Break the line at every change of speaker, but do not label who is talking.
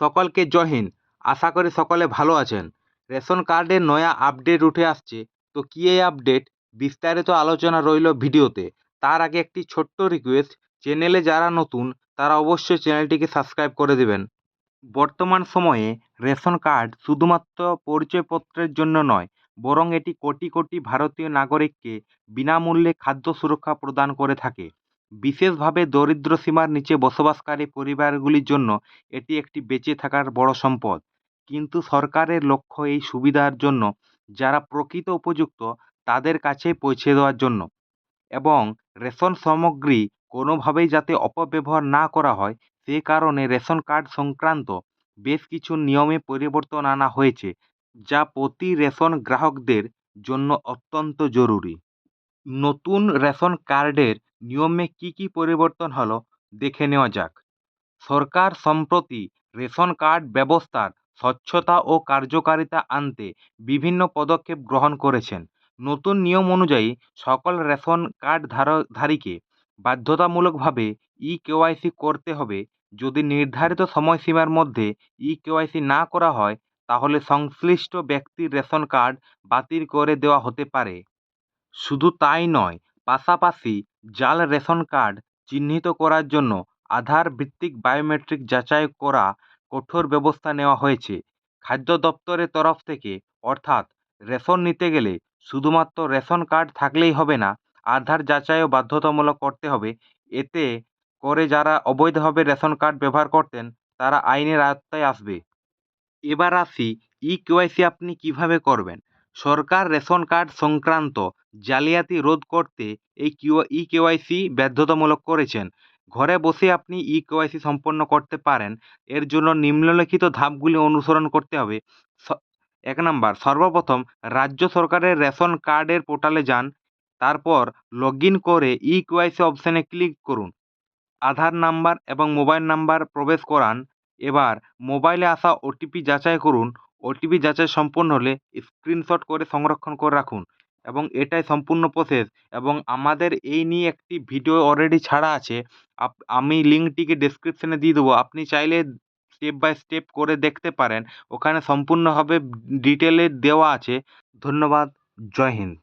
সকলকে জয় আশা করি সকলে ভালো আছেন। রেশন কার্ডের নয়া আপডেট উঠে আসছে। তো কী এই আপডেট? বিস্তারিত আলোচনা রইল ভিডিওতে। তার আগে একটি ছোট্ট রিকোয়েস্ট চ্যানেলে যারা নতুন, তারা অবশ্যই চ্যানেলটিকে সাবস্ক্রাইব করে দেবেন। বর্তমান সময়ে রেশন কার্ড শুধুমাত্র পরিচয়পত্রের জন্য নয়, বরং এটি কোটি কোটি ভারতীয় নাগরিককে বিনামূল্যে খাদ্য সুরক্ষা প্রদান করে থাকে। বিশেষভাবে দরিদ্র সীমার নিচে বসবাসকারী পরিবারগুলির জন্য এটি একটি বেঁচে থাকার বড় সম্পদ। কিন্তু সরকারের লক্ষ্য এই সুবিধার জন্য, যারা প্রকৃত উপযুক্ত, তাদের কাছে পৌঁছে দেওয়ার জন্য। এবং রেশন সামগ্রী কোনোভাবেই যাতে অপব্যবহার না করা হয়, সে কারণে রেশন কার্ড সংক্রান্ত বেশ কিছু নিয়মে পরিবর্তন আনা হয়েছে, যা প্রতি রেশন গ্রাহকদের জন্য অত্যন্ত জরুরি। নতুন রেশন কার্ডের নিয়মে কী কী পরিবর্তন হলো দেখে নেওয়া যাক। সরকার সম্প্রতি রেশন কার্ড ব্যবস্থার স্বচ্ছতা ও কার্যকারিতা আনতে বিভিন্ন পদক্ষেপ গ্রহণ করেছেন। নতুন নিয়ম অনুযায়ী সকল রেশন কার্ড ধারীকে বাধ্যতামূলকভাবে ই কেওয়াইসি করতে হবে। যদি নির্ধারিত সময়সীমার মধ্যে ই কেওয়াইসি না করা হয়, তাহলে সংশ্লিষ্ট ব্যক্তির রেশন কার্ড বাতিল করে দেওয়া হতে পারে। শুধু তাই নয়, পাশাপাশি জাল রেশন কার্ড চিহ্নিত করার জন্য আধার ভিত্তিক বায়োমেট্রিক যাচাই করা কঠোর ব্যবস্থা নেওয়া হয়েছে। খাদ্য দপ্তরের তরফ থেকে, অর্থাৎ রেশন নিতে গেলে শুধুমাত্র রেশন কার্ড থাকলেই হবে না, আধার যাচাইও বাধ্যতামূলক করতে হবে। এতে করে যারা অবৈধভাবে রেশন কার্ড ব্যবহার করতেন, তারা আইনের আওতায় আসবে। এবার আসি ই কেওয়াইসি আপনি কীভাবে করবেন? সরকার রেশন কার্ড সংক্রান্ত জালিয়াতি রোধ করতে এই কিউ ই কেওয়াইসি বাধ্যতামূলক করেছেন। ঘরে বসে আপনি ই কেওয়াইসি সম্পন্ন করতে পারেন। এর জন্য নিম্নলিখিত ধাপগুলি অনুসরণ করতে হবে। এক নাম্বার, সর্বপ্রথম রাজ্য সরকারের রেশন কার্ডের পোর্টালে যান। তারপর লগ করে ই কেওয়াইসি অপশানে ক্লিক করুন। আধার নাম্বার এবং মোবাইল নাম্বার প্রবেশ করান। এবার মোবাইলে আসা ওটিপি যাচাই করুন। ওটিপি যাচাই সম্পন্ন হলে স্ক্রিনশট করে সংরক্ষণ করে রাখুন এবং এটাই সম্পূর্ণ প্রসেস এবং আমাদের এই নিয়ে একটি ভিডিও অলরেডি ছাড়া আছে। আমি লিঙ্কটিকে ডেসক্রিপশানে দিয়ে দেবো। আপনি চাইলে স্টেপ বাই স্টেপ করে দেখতে পারেন। ওখানে সম্পূর্ণভাবে ডিটেলে দেওয়া আছে। ধন্যবাদ। জয় হিন্দ।